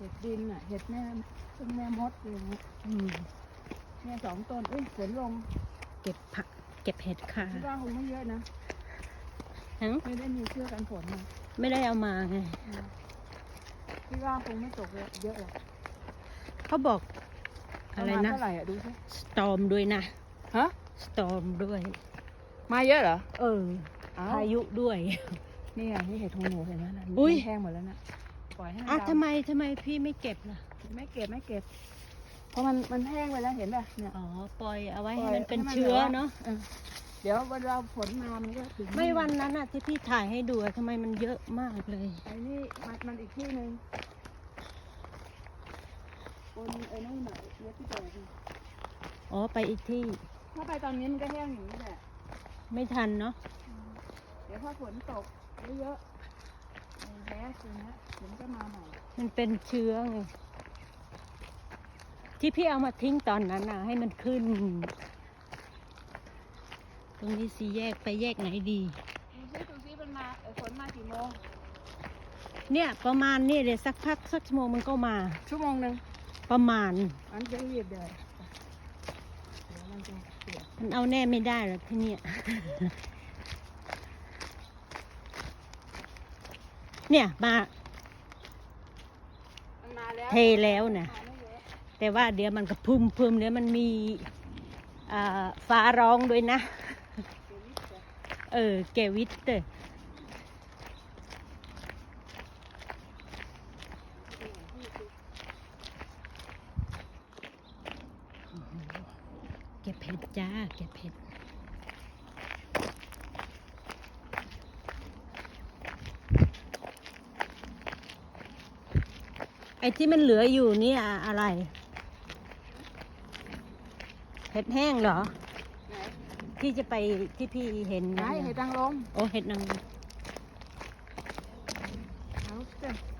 ห็ดดินอะ เห็ดแม่ต้นแม่มดอะไรอย่างเงี้ยอืมเนี่ยสองต้นอุ้ยฝนลงเก็บผัก เก็บเห็ดค่ะคิดว่าคงไม่เยอะนะหึไม่ได้มีเสื้อกันฝนนะไม่ได้เอามาไงอืมคิดว่าคงไม่ตกเยอะหรอกเขาบอกอะไรปมาณนะ เท่าไหร่อะดูสิสตอมด้วยนะ ฮะสตอมด้วย มาเยอะเหรอเออ เอ้าพายุด้วย นี่อะนี่เห็ดหูหนูเห็นไหมนะอุ๊ยแห้งหมดแล้วนะ ปล่อยให้มันอะดำทำไมทำไมพี่ไม่เก็บล่ะ ไม่เก็บไม่เก็บ เพราะมันมันแห้งไปแล้วเห็นป่ะเนี่ย อ๋อ ปล่อยเอาไว้ให้ปล่อยมันเป็นให้มันเชื้อแบบว่า เนาะเออเดี๋ยวเวลาฝนมามันก็ถึงไม่วันนั้นอะที่พี่ถ่ายให้ดูอะทำไมมันเยอะมากเลย ไอ้นี่มันมันอีกที่หนึ่งบนไอ้นู่นน่ะเยอะที่เจออ๋อ ไปอีกที่ถ้าไปตอนนี้มันก็แห้งอย่างนี้แหละ ไม่ทันเนาะ เดี๋ยวพอฝนตกเยอะๆ ไอ้แพ้ตัวเนี้ยฝนก็มาใหม่มันเป็นเชื้อไงที่พี่เอามาทิ้งตอนนั้นน่ะ ให้มันขึ้น ตรงนี้สีแยกไปแยกไหนดีดูซิดูซิมันมาเออฝนมากี่โมงเนี่ย ประมาณนี่เดี๋ยวสักพักสักชั่วโมงมันก็มา ชั่วโมงหนึ่งประมาณ อันจะรีบเลยเดี๋ยวมันจะเปียกมันเอาแน่ไม่ได้หรอกที่เนี่ย เนี่ยมามันมาแล้วเทแล้วนะมาไม่เยอะแต่ว่าเดี๋ยวมันก็พึมพึมเดี๋ยวมันมีอ่าฟ้าร้องด้วยนะเดี๋ยวนิดเดียวเออแกวิทเตอร์เก็บเห็ดจ้า เก็บเห็ด อ้ที่มันเหลืออยู่เนี่ยอะไรเห็ดแห้งเหรอไหนที่จะไปที่พี่เห็นไหนนั่นน่ะเห็ดนางรมโอ้เห็ดนางรม เอาเถอะ